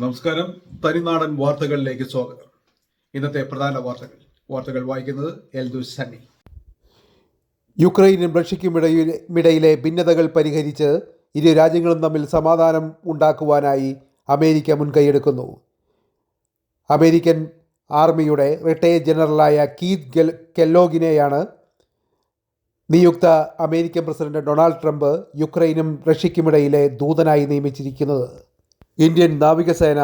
നമസ്കാരം. തനിനാടൻ വാർത്തകളിലേക്ക് സ്വാഗതം. ഇന്നത്തെ പ്രധാന വാർത്തകൾ. വാർത്തകൾ വായിക്കുന്നത് എൽദു സണ്ണി. യുക്രൈനും റഷ്യയ്ക്കും ഇടയിലെ ഭിന്നതകൾ പരിഹരിച്ച് ഇരു രാജ്യങ്ങളും തമ്മിൽ സമാധാനം ഉണ്ടാക്കുവാനായി അമേരിക്ക മുൻകൈയെടുക്കുന്നു. അമേരിക്കൻ ആർമിയുടെ റിട്ടയർഡ് ജനറലായ കീത് ഗെൽ കെല്ലോഗിനെയാണ് നിയുക്ത അമേരിക്കൻ പ്രസിഡന്റ് ഡൊണാൾഡ് ട്രംപ് യുക്രൈനും റഷ്യയ്ക്കുമിടയിലെ ദൂതനായി നിയമിച്ചിരിക്കുന്നത്. ഇന്ത്യൻ നാവികസേന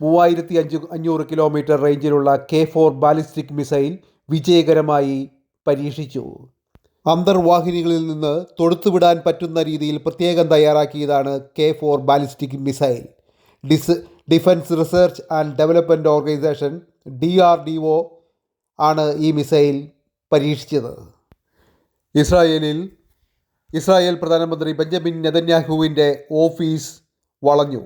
മൂവായിരത്തി അഞ്ച് അഞ്ഞൂറ് കിലോമീറ്റർ റേഞ്ചിലുള്ള കെ ഫോർ ബാലിസ്റ്റിക് മിസൈൽ വിജയകരമായി പരീക്ഷിച്ചു. അന്തർവാഹിനികളിൽ നിന്ന് തൊടുത്തുവിടാൻ പറ്റുന്ന രീതിയിൽ പ്രത്യേകം തയ്യാറാക്കിയതാണ് K four ballistic missile. Dis defence research and development organisation D R D O ആണ് ഈ മിസൈൽ പരീക്ഷിച്ചത്. ഇസ്രായേലിൽ ഇസ്രായേൽ പ്രധാനമന്ത്രി ബെഞ്ചമിൻ നെതന്യാഹുവിന്റെ ഓഫീസ് വളഞ്ഞു.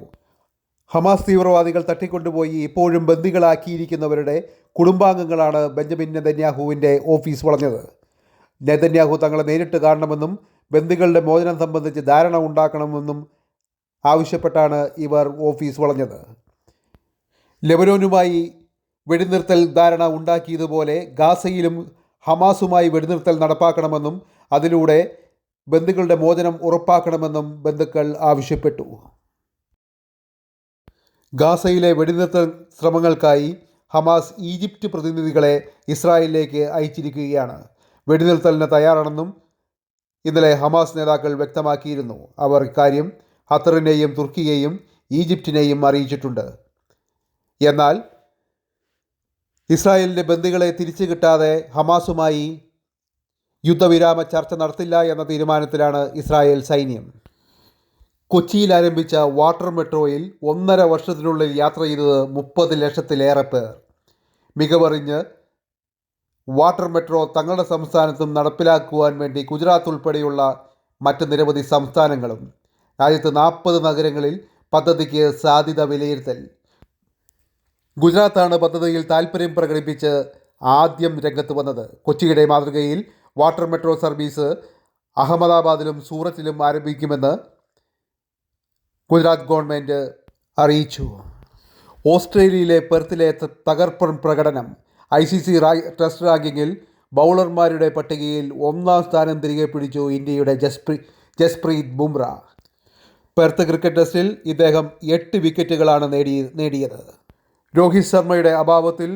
ഹമാസ് തീവ്രവാദികൾ തട്ടിക്കൊണ്ടുപോയി ഇപ്പോഴും ബന്ദികളാക്കിയിരിക്കുന്നവരുടെ കുടുംബാംഗങ്ങളാണ് ബെഞ്ചമിൻ നെതന്യാഹുവിന്റെ ഓഫീസ് വളഞ്ഞത്. നെതന്യാഹു തങ്ങളെ നേരിട്ട് കാണണമെന്നും ബന്ദികളുടെ മോചനം സംബന്ധിച്ച് ധാരണ ഉണ്ടാക്കണമെന്നും ആവശ്യപ്പെട്ടാണ് ഇവർ ഓഫീസ് വളഞ്ഞത്. ലെബനോനുമായി വെടിനിർത്തൽ ധാരണ ഉണ്ടാക്കിയതുപോലെ ഗാസയിലും ഹമാസുമായി വെടിനിർത്തൽ നടപ്പാക്കണമെന്നും അതിലൂടെ ബന്ധുക്കളുടെ മോചനം ഉറപ്പാക്കണമെന്നും ബന്ധുക്കൾ ആവശ്യപ്പെട്ടു. ഗാസയിലെ വെടിനിർത്തൽ ശ്രമങ്ങൾക്കായി ഹമാസ് ഈജിപ്റ്റ് പ്രതിനിധികളെ ഇസ്രായേലിലേക്ക് അയച്ചിരിക്കുകയാണ്. വെടിനിർത്തലിന് തയ്യാറാണെന്നും ഇന്നലെ ഹമാസ് നേതാക്കൾ വ്യക്തമാക്കിയിരുന്നു. അവർ ഇക്കാര്യം ഖത്തറിനെയും തുർക്കിയെയും ഈജിപ്റ്റിനെയും അറിയിച്ചിട്ടുണ്ട്. എന്നാൽ ഇസ്രായേലിന്റെ ബന്ധികളെ തിരിച്ചു കിട്ടാതെ ഹമാസുമായി യുദ്ധവിരാമ ചർച്ച നടത്തില്ല എന്ന തീരുമാനത്തിലാണ് ഇസ്രായേൽ സൈന്യം. കൊച്ചിയിൽ ആരംഭിച്ച വാട്ടർ മെട്രോയിൽ ഒന്നര വർഷത്തിനുള്ളിൽ യാത്ര ചെയ്തത് മുപ്പത് ലക്ഷത്തിലേറെ പേർ. മികവറിഞ്ഞ് വാട്ടർ മെട്രോ തങ്ങളുടെ സംസ്ഥാനത്തും നടപ്പിലാക്കുവാൻ വേണ്ടി ഗുജറാത്ത് ഉൾപ്പെടെയുള്ള മറ്റ് നിരവധി സംസ്ഥാനങ്ങളും രാജ്യത്ത് നാൽപ്പത് നഗരങ്ങളിൽ പദ്ധതിക്ക് സാധ്യത വിലയിരുത്തൽ. ഗുജറാത്താണ് പദ്ധതിയിൽ താൽപ്പര്യം പ്രകടിപ്പിച്ച് ആദ്യം രംഗത്ത് വന്നത്. കൊച്ചിയുടെ മാതൃകയിൽ വാട്ടർ മെട്രോ സർവീസ് അഹമ്മദാബാദിലും സൂറത്തിലും ആരംഭിക്കുമെന്ന് ഗുജറാത്ത് ഗവൺമെന്റ് അറിയിച്ചു. ഓസ്ട്രേലിയയിലെ പെർത്തിലെ തകർപ്പൻ പ്രകടനം ഐ സി സി ടെസ്റ്റ് റാങ്കിങ്ങിൽ ബൗളർമാരുടെ പട്ടികയിൽ ഒന്നാം സ്ഥാനം തിരികെ പിടിച്ചു ഇന്ത്യയുടെ ജസ്പ്രീ ജസ്പ്രീത് ബുംറ. പെർത്ത് ക്രിക്കറ്റ് ടെസ്റ്റിൽ ഇദ്ദേഹം എട്ട് വിക്കറ്റുകളാണ് നേടി നേടിയത്. രോഹിത് ശർമ്മയുടെ അഭാവത്തിൽ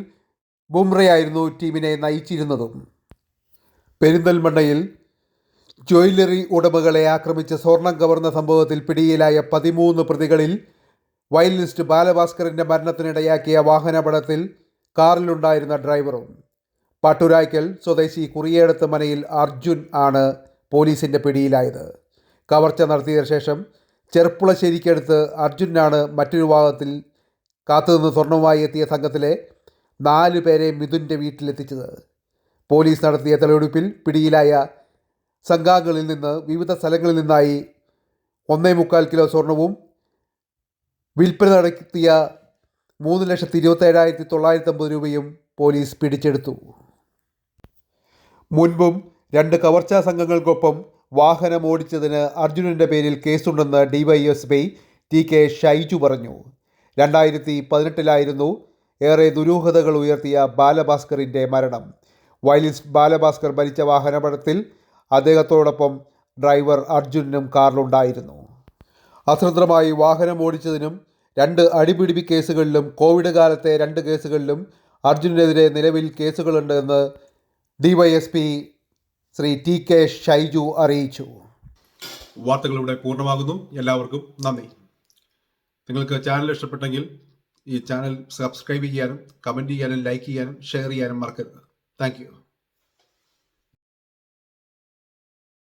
ബുംറയായിരുന്നു ടീമിനെ നയിച്ചിരുന്നതും. പെരിന്തൽമണ്ണയിൽ ജ്വല്ലറി ഉടമകളെ ആക്രമിച്ച് സ്വർണം കവർന്ന സംഭവത്തിൽ പിടിയിലായ പതിമൂന്ന് പ്രതികളിൽ വയലിനിസ്റ്റ് ബാലഭാസ്കറിന്റെ മരണത്തിനിടയാക്കിയ വാഹനാപകടത്തിൽ കാറിലുണ്ടായിരുന്ന ഡ്രൈവറും. പട്ടുരായ്ക്കൽ സ്വദേശി കുറിയേടത്ത് മനയിൽ അർജുൻ ആണ് പോലീസിന്റെ പിടിയിലായത്. കവർച്ച നടത്തിയ ശേഷം ചെർപ്പുളശ്ശേരിക്കടുത്ത് അർജുനാണ് മറ്റൊരു ഭാഗത്തിൽ കാത്തുനിന്ന് സ്വർണവുമായി എത്തിയ സംഘത്തിലെ നാല് പേരെ മിഥുന്റെ വീട്ടിലെത്തിച്ചത്. പോലീസ് നടത്തിയ തെളിവെടുപ്പിൽ പിടിയിലായ സംഘാംഗങ്ങളിൽ നിന്ന് വിവിധ സ്ഥലങ്ങളിൽ നിന്നായി ഒന്നേ മുക്കാൽ കിലോ സ്വർണവും വിൽപ്പന നടത്തിയ മൂന്ന് ലക്ഷത്തി ഇരുപത്തേഴായിരത്തി തൊള്ളായിരത്തി അമ്പത് രൂപയും പോലീസ് പിടിച്ചെടുത്തു. മുൻപും രണ്ട് കവർച്ചാ സംഘങ്ങൾക്കൊപ്പം വാഹനം ഓടിച്ചതിന് അർജുനന്റെ പേരിൽ കേസുണ്ടെന്ന് ഡിവൈഎസ്പി ടി കെ ഷൈജു പറഞ്ഞു. രണ്ടായിരത്തി പതിനെട്ടിലായിരുന്നു ഏറെ ദുരൂഹതകൾ ഉയർത്തിയ ബാലഭാസ്കറിന്റെ മരണം. വയലിസ്റ്റ് ബാലഭാസ്കർ മരിച്ച വാഹനാപകടത്തിൽ അദ്ദേഹത്തോടൊപ്പം ഡ്രൈവർ അർജുനും കാറിലുണ്ടായിരുന്നു. അശ്രദ്ധമായി വാഹനം ഓടിച്ചതിനും രണ്ട് അടിപിടിപി കേസുകളിലും കോവിഡ് കാലത്തെ രണ്ട് കേസുകളിലും അർജുനെതിരെ നിലവിൽ കേസുകളുണ്ടെന്ന് DYSP Shri T K Shaiju അറിയിച്ചു. വാർത്തകൾ ഇവിടെ പൂർണമാകുന്നു. എല്ലാവർക്കും നന്ദി. നിങ്ങൾക്ക് ചാനൽ ഇഷ്ടപ്പെട്ടെങ്കിൽ ഈ ചാനൽ സബ്സ്ക്രൈബ് ചെയ്യാനും കമന്റ് ചെയ്യാനും ലൈക്ക് ചെയ്യാനും ഷെയർ ചെയ്യാനും മറക്കരുത്. താങ്ക്